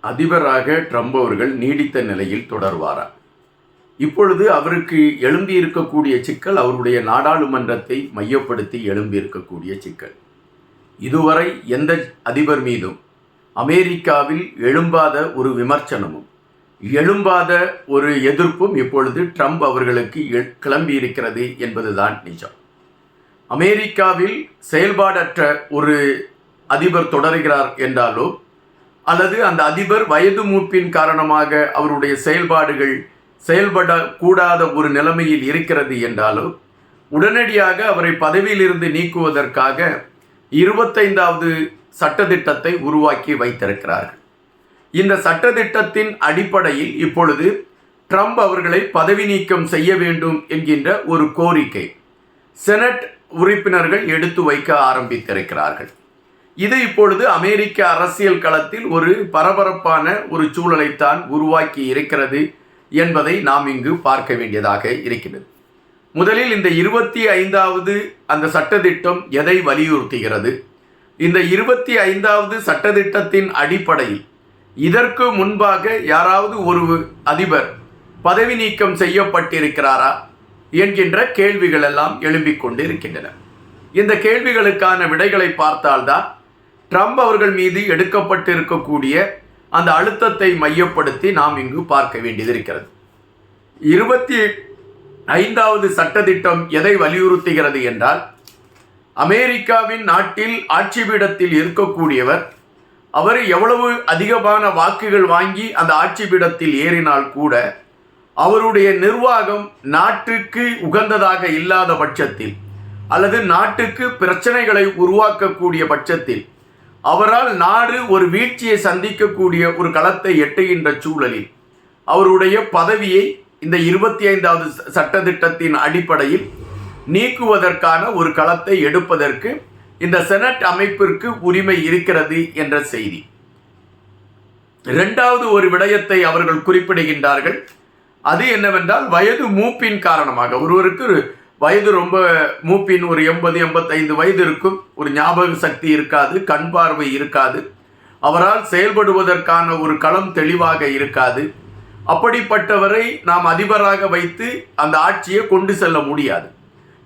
அதிபராக ட்ரம்ப் அவர்கள் நீடித்த நிலையில் தொடர்வாரா? இப்பொழுது அவருக்கு எழும்பியிருக்கக்கூடிய சிக்கல் அவருடைய நாடாளுமன்றத்தை மையப்படுத்தி எழும்பியிருக்கக்கூடிய சிக்கல். இதுவரை எந்த அதிபர் மீதும் அமெரிக்காவில் எழும்பாத ஒரு விமர்சனமும் எழும்பாத ஒரு எதிர்ப்பும் இப்பொழுது ட்ரம்ப் அவர்களுக்கு எ- கிளம்பியிருக்கிறது என்பதுதான் நிஜம். அமெரிக்காவில் செயல்பாடற்ற ஒரு அதிபர் தொடர்கிறார் என்றாலோ அல்லது அந்த அதிபர் வயது மூப்பின் காரணமாக அவருடைய செயல்பாடுகள் செயல்படக்கூடாத ஒரு நிலைமையில் இருக்கிறது என்றாலோ உடனடியாக அவரை பதவியிலிருந்து நீக்குவதற்காக இருபத்தைந்தாவது சட்டத்திட்டத்தை உருவாக்கி வைத்திருக்கிறார்கள். இந்த சட்டத்திட்டத்தின் அடிப்படையில் இப்பொழுது ட்ரம்ப் அவர்களை பதவி நீக்கம் செய்ய வேண்டும் என்கின்ற ஒரு கோரிக்கை செனட் உறுப்பினர்கள் எடுத்து வைக்க ஆரம்பித்திருக்கிறார்கள். இது இப்பொழுது அமெரிக்க அரசியல் களத்தில் ஒரு பரபரப்பான ஒரு சூழலைத்தான் உருவாக்கி இருக்கிறது என்பதை நாம் இங்கு பார்க்க வேண்டியதாக இருக்கிறது முதலில் இந்த இருபத்தி ஐந்தாவது அந்த சட்டத்திட்டம் எதை வலியுறுத்துகிறது? இந்த இருபத்தி ஐந்தாவது சட்டத்திட்டத்தின் அடிப்படையில் இதற்கு முன்பாக யாராவது ஒரு அதிபர் பதவி நீக்கம் செய்யப்பட்டிருக்கிறாரா என்கின்ற கேள்விகள் எல்லாம் எழும்பிக் கொண்டு இருக்கின்றன இந்த கேள்விகளுக்கான விடைகளை பார்த்தால்தான் ட்ரம்ப் அவர்கள் மீது எடுக்கப்பட்டிருக்கக்கூடிய அந்த அழுத்தத்தை மையப்படுத்தி நாம் இங்கு பார்க்க வேண்டியது இருக்கிறது இருபத்தி ஐந்தாவது சட்டத்திட்டம் எதை வலியுறுத்துகிறது என்றால் அமெரிக்காவின் நாட்டில் ஆட்சி பீடத்தில் இருக்கக்கூடியவர் அவர் எவ்வளவு அதிகமான வாக்குகள் வாங்கி அந்த ஆட்சி பீடத்தில் ஏறினால் கூட அவருடைய நிர்வாகம் நாட்டுக்கு உகந்ததாக இல்லாத பட்சத்தில் அல்லது நாட்டுக்கு பிரச்சனைகளை உருவாக்கக்கூடிய பட்சத்தில் அவரால் நாடு ஒரு வீழ்ச்சியை சந்திக்கக்கூடிய ஒரு களத்தை எட்டுகின்ற சூழலில் அவருடைய பதவியை இந்த இருபத்தி ஐந்தாவது சட்டத்திட்டத்தின் அடிப்படையில் நீக்குவதற்கான ஒரு களத்தை எடுப்பதற்கு இந்த செனட் அமைப்பிற்கு உரிமை இருக்கிறது என்ற செய்தி. இரண்டாவது ஒரு விடயத்தை அவர்கள் குறிப்பிடுகின்றார்கள். அது என்னவென்றால் வயது மூப்பின் காரணமாக ஒருவருக்கு வயது ரொம்ப மூப்பின் ஒரு எண்பது எண்பத்தைந்து வயது இருக்கும். ஒரு ஞாபக சக்தி இருக்காது கண் பார்வை இருக்காது. அவரால் செயல்படுவதற்கான ஒரு களம் தெளிவாக இருக்காது. அப்படிப்பட்டவரை நாம் அதிபராக வைத்து அந்த ஆட்சியை கொண்டு செல்ல முடியாது.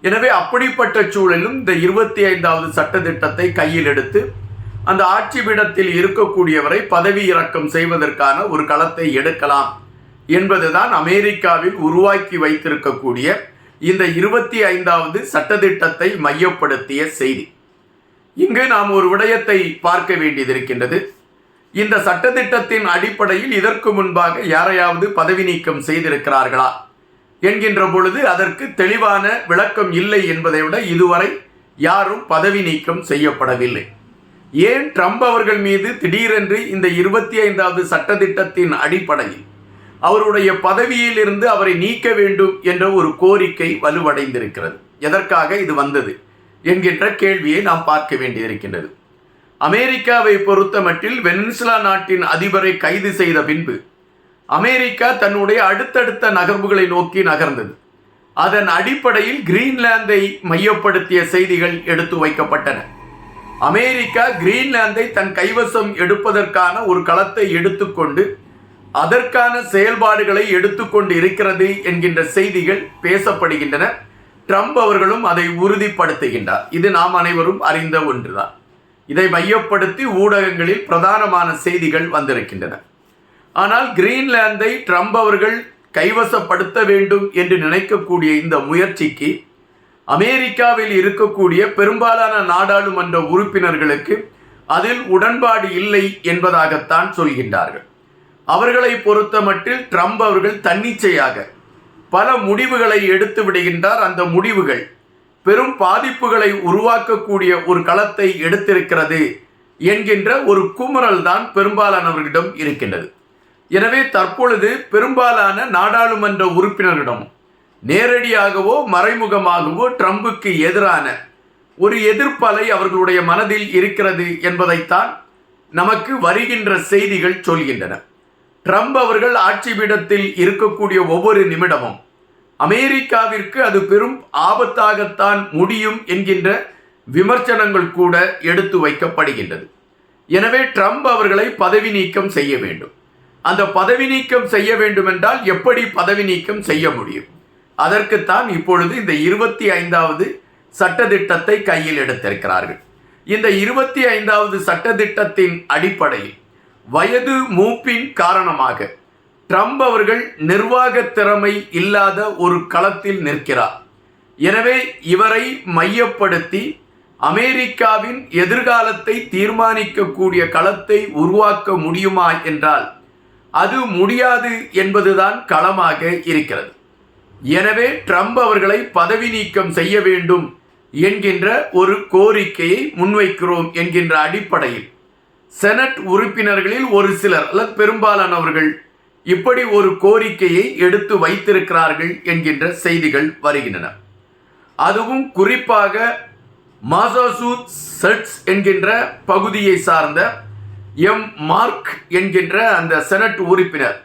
எனவே அப்படிப்பட்ட சூழலும் இந்த இருபத்தி ஐந்தாவது சட்டத்திட்டத்தை கையில் எடுத்து அந்த ஆட்சி பீடத்தில் இருக்கக்கூடியவரை பதவி இறக்கம் செய்வதற்கான ஒரு களத்தை எடுக்கலாம் என்பதுதான் அமெரிக்காவில் உருவாக்கி வைத்திருக்கக்கூடிய இந்த இருபத்தி ஐந்தாவது சட்டத்திட்டத்தை மையப்படுத்திய செய்தி. இங்கு நாம் ஒரு விடயத்தை பார்க்க வேண்டியது இருக்கின்றது இந்த சட்டத்திட்டத்தின் அடிப்படையில் இதற்கு முன்பாக யாரையாவது பதவி நீக்கம் செய்திருக்கிறார்களா என்கின்ற பொழுது அதற்கு தெளிவான விளக்கம் இல்லை என்பதை விட இதுவரை யாரும் பதவி நீக்கம் செய்யப்படவில்லை. ஏன் ட்ரம்ப் அவர்கள் மீது திடீரென்று இந்த இருபத்தி ஐந்தாவது சட்டத்திட்டத்தின் அடிப்படையில் அவருடைய பதவியில் இருந்து அவரை நீக்க வேண்டும் என்ற ஒரு கோரிக்கை வலுவடைந்திருக்கிறது. எதற்காக இது வந்தது என்கின்ற கேள்வியை நாம் பார்க்க வேண்டியிருக்கின்றது. அமெரிக்காவை பொறுத்தமட்டில் வெனிசுலா நாட்டின் அதிபரை கைது செய்த பின்பு அமெரிக்கா தன்னுடைய அடுத்தடுத்த நகர்வுகளை நோக்கி நகர்ந்தது. அதன் அடிப்படையில் கிரீன்லாந்தை மையப்படுத்திய செய்திகள் எடுத்து வைக்கப்பட்டன. அமெரிக்கா கிரீன்லாந்தை தன் கைவசம் எடுப்பதற்கான ஒரு களத்தை எடுத்துக்கொண்டு அதற்கான செயல்பாடுகளை எடுத்துக்கொண்டு இருக்கிறது என்கின்ற செய்திகள் பேசப்படுகின்றன. ட்ரம்ப் அவர்களும் அதை உறுதிப்படுத்துகின்றார். இது நாம் அனைவரும் அறிந்த ஒன்றுதான். இதை மையப்படுத்தி ஊடகங்களில் பிரதானமான செய்திகள் வந்திருக்கின்றன. ஆனால் கிரீன்லாந்தை ட்ரம்ப் அவர்கள் கைவசப்படுத்த வேண்டும் என்று நினைக்கக்கூடிய இந்த முயற்சிக்கு அமெரிக்காவில் இருக்கக்கூடிய பெரும்பாலான நாடாளுமன்ற உறுப்பினர்களுக்கு அதில் உடன்பாடு இல்லை என்பதாகத்தான் சொல்கின்றார்கள். அவர்களை பொறுத்தமட்டில் ட்ரம்ப் அவர்கள் தன்னிச்சையாக பல முடிவுகளை எடுத்து விடுகின்றார். அந்த முடிவுகள் பெரும் பாதிப்புகளை உருவாக்கக்கூடிய ஒரு களத்தை எடுத்திருக்கிறது என்கின்ற ஒரு குமுறல் தான் பெரும்பாலானவர்களிடம் இருக்கின்றது. எனவே தற்பொழுது பெரும்பாலான நாடாளுமன்ற உறுப்பினர்களிடம் நேரடியாகவோ மறைமுகமாகவோ ட்ரம்புக்கு எதிரான ஒரு எதிர்ப்பலை அவர்களுடைய மனதில் இருக்கிறது என்பதைத்தான் நமக்கு வருகின்ற செய்திகள் சொல்கின்றன. ட்ரம்ப் அவர்கள் ஆட்சி பீடத்தில் இருக்கக்கூடிய ஒவ்வொரு நிமிடமும் அமெரிக்காவிற்கு அது பெரும் ஆபத்தாகத்தான் முடியும் என்கின்ற விமர்சனங்கள் கூட எடுத்து வைக்கப்படுகின்றது. எனவே ட்ரம்ப் அவர்களை பதவி நீக்கம் செய்ய வேண்டும். அந்த பதவி நீக்கம் செய்ய வேண்டுமென்றால் எப்படி பதவி நீக்கம் செய்ய முடியும்? அதற்குத்தான் இப்பொழுது இந்த இருபத்தி ஐந்தாவது சட்டத்திட்டத்தை கையில் எடுத்திருக்கிறார்கள். இந்த இருபத்தி ஐந்தாவது சட்டத்திட்டத்தின் அடிப்படையில் வயது மூப்பின் காரணமாக ட்ரம்ப் அவர்கள் நிர்வாக திறமை இல்லாத ஒரு களத்தில் நிற்கிறார். எனவே இவரை மையப்படுத்தி அமெரிக்காவின் எதிர்காலத்தை தீர்மானிக்கக்கூடிய களத்தை உருவாக்க முடியுமா என்றால் அது முடியாது என்பதுதான் களமாக இருக்கிறது. எனவே ட்ரம்ப் அவர்களை பதவி நீக்கம் செய்ய வேண்டும் என்கின்ற ஒரு கோரிக்கையை முன்வைக்கிறோம் என்கின்ற அடிப்படையில் செனட் உறுப்பினர்களில் ஒரு சிலர் அல்லது பெரும்பாலானவர்கள் இப்படி ஒரு கோரிக்கையை எடுத்து வைத்திருக்கிறார்கள் என்கின்ற செய்திகள் வருகின்றன. அதுவும் குறிப்பாக மாசாசூத் செட்ஸ் என்கின்ற பகுதியை சார்ந்த எம் மார்க் என்கின்ற அந்த செனட் உறுப்பினர்.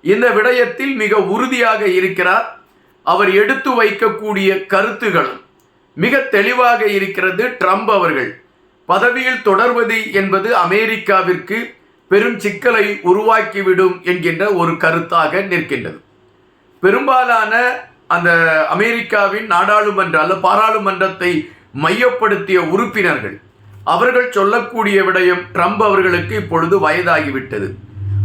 இந்த விடயத்தில் மிக உறுதியாக இருக்கிறார். அவர் எடுத்து வைக்கக்கூடிய கருத்துகளும் மிக தெளிவாக இருக்கிறது ட்ரம்ப் அவர்கள். பதவியில் தொடர்வது என்பது அமெரிக்காவிற்கு பெரும் சிக்கலை உருவாக்கிவிடும் என்கின்ற ஒரு கருத்தாக நிற்கின்றது. பெரும்பாலான அந்த அமெரிக்காவின் நாடாளுமன்ற அல்ல பாராளுமன்றத்தை மையப்படுத்திய உறுப்பினர்கள் அவர்கள் சொல்லக்கூடிய விடயம் ட்ரம்ப் அவர்களுக்கு இப்பொழுது வயதாகிவிட்டது.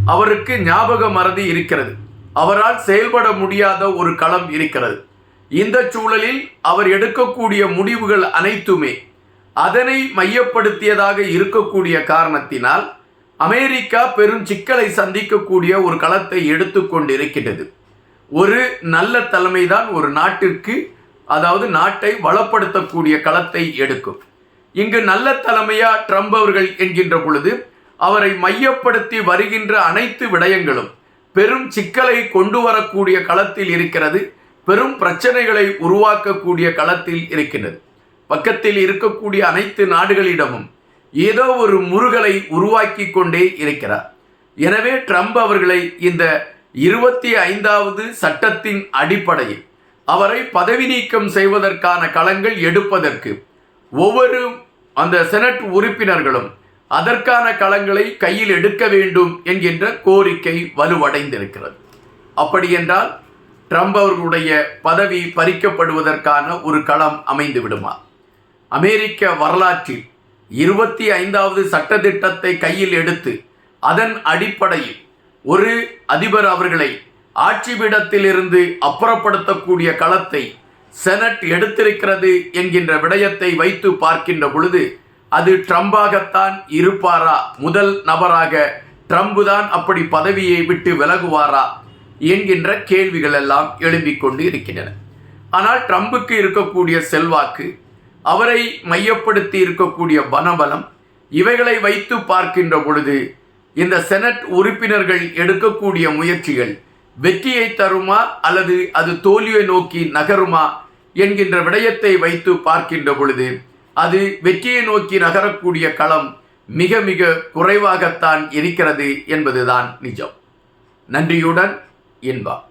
அவருக்கு ஞாபக மறதி இருக்கிறது. அவரால் செயல்பட முடியாத ஒரு களம் இருக்கிறது. இந்த சூழலில் அவர் எடுக்கக்கூடிய முடிவுகள் அனைத்துமே அதனை மையப்படுத்தியதாக இருக்கக்கூடிய காரணத்தினால் அமெரிக்கா பெரும் சிக்கலை சந்திக்கக்கூடிய ஒரு களத்தை எடுத்துக்கொண்டிருக்கிறது ஒரு நல்ல தலைமைதான் ஒரு நாட்டிற்கு அதாவது நாட்டை வளப்படுத்தக்கூடிய களத்தை எடுக்கும். இங்கு நல்ல தலைமையா ட்ரம்ப் அவர்கள் என்கின்ற பொழுது அவரை மையப்படுத்தி வருகின்ற அனைத்து விடயங்களும் பெரும் சிக்கலை கொண்டு வரக்கூடிய களத்தில் இருக்கிறது பெரும் பிரச்சனைகளை உருவாக்கக்கூடிய களத்தில் இருக்கின்றது. பக்கத்தில் இருக்கக்கூடிய அனைத்து நாடுகளிடமும் ஏதோ ஒரு முருகலை உருவாக்கி கொண்டே இருக்கிறார். எனவே ட்ரம்ப் அவர்களை இந்த இருபத்தி ஐந்தாவது சட்டத்தின் அடிப்படையில் அவரை பதவி நீக்கம் செய்வதற்கான களங்கள் எடுப்பதற்கு ஒவ்வொரு அந்த செனட் உறுப்பினர்களும் அதற்கான களங்களை கையில் எடுக்க வேண்டும் என்கின்ற கோரிக்கை வலுவடைந்திருக்கிறது. அப்படியென்றால் ட்ரம்ப் அவர்களுடைய பதவி பறிக்கப்படுவதற்கான ஒரு களம் அமைந்து விடுமா அமெரிக்க வரலாற்றில் இருபத்தி ஐந்தாவது சட்டத்திட்டத்தை கையில் எடுத்து அதன் அடிப்படையில் ஒரு அதிபர் அவர்களை ஆட்சிபீடத்திலிருந்து அப்புறப்படுத்தக்கூடிய களத்தை செனட் எடுத்திருக்கிறது என்கின்ற விடயத்தை வைத்து பார்க்கின்ற பொழுது அது ட்ரம்பாகத்தான் இருப்பாரா? முதல் நபராக ட்ரம்ப் தான் அப்படி பதவியை விட்டு விலகுவாரா? என்கின்ற கேள்விகள் எல்லாம் எழும்பிக் கொண்டு இருக்கின்றன. ஆனால் ட்ரம்புக்கு இருக்கக்கூடிய செல்வாக்கு அவரை மையப்படுத்தி இருக்கக்கூடிய பனபலம் இவைகளை வைத்து பார்க்கின்ற பொழுது இந்த செனட் உறுப்பினர்கள் எடுக்கக்கூடிய முயற்சிகள் வெற்றியை தருமா அல்லது அது தோல்வியை நோக்கி நகருமா என்கின்ற விடயத்தை வைத்து பார்க்கின்ற பொழுது அது வெற்றியை நோக்கி நகரக்கூடிய களம் மிக மிக குறைவாகத்தான் இருக்கிறது என்பதுதான் நிஜம். நன்றியுடன் இன்பா